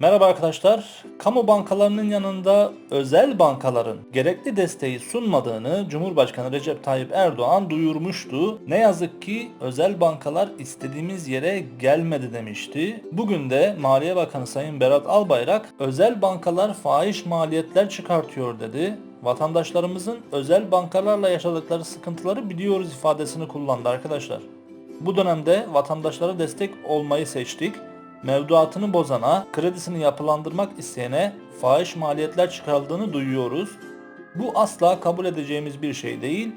Merhaba arkadaşlar. Kamu bankalarının yanında özel bankaların gerekli desteği sunmadığını Cumhurbaşkanı Recep Tayyip Erdoğan duyurmuştu. Ne yazık ki özel bankalar istediğimiz yere gelmedi demişti. Bugün de Maliye Bakanı Sayın Berat Albayrak özel bankalar fahiş maliyetler çıkartıyor dedi. Vatandaşlarımızın özel bankalarla yaşadıkları sıkıntıları biliyoruz ifadesini kullandı arkadaşlar. Bu dönemde vatandaşlara destek olmayı seçtik. Mevduatını bozana, kredisini yapılandırmak isteyene fahiş maliyetler çıkarıldığını duyuyoruz. Bu asla kabul edeceğimiz bir şey değil.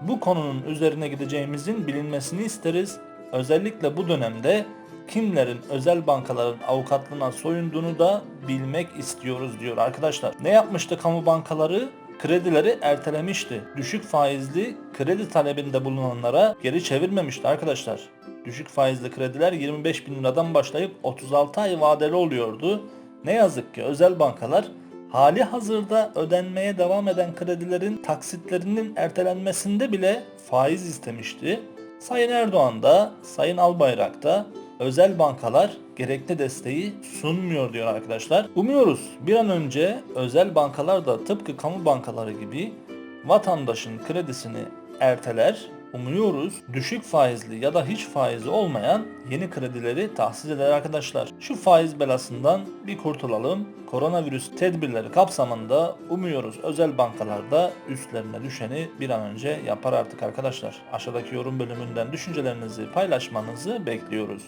Bu konunun üzerine gideceğimizin bilinmesini isteriz. Özellikle bu dönemde kimlerin özel bankaların avukatlığına soyunduğunu da bilmek istiyoruz diyor arkadaşlar. Ne yapmıştı kamu bankaları? kredileri ertelemişti. Düşük faizli kredi talebinde bulunanlara geri çevirmemişti arkadaşlar. Düşük faizli krediler 25 bin liradan başlayıp 36 ay vadeli oluyordu. Ne yazık ki özel bankalar hali hazırda ödenmeye devam eden kredilerin taksitlerinin ertelenmesinde bile faiz istemişti. Sayın Erdoğan da Sayın Albayrak da özel bankalar gerekli desteği sunmuyor diyor arkadaşlar. Umuyoruz bir an önce özel bankalar da tıpkı kamu bankaları gibi vatandaşın kredisini erteler. Umuyoruz düşük faizli ya da hiç faizi olmayan yeni kredileri tahsis eder arkadaşlar. Şu faiz belasından bir kurtulalım. Koronavirüs tedbirleri kapsamında umuyoruz özel bankalarda üstlerine düşeni bir an önce yapar artık arkadaşlar. Aşağıdaki yorum bölümünden düşüncelerinizi paylaşmanızı bekliyoruz.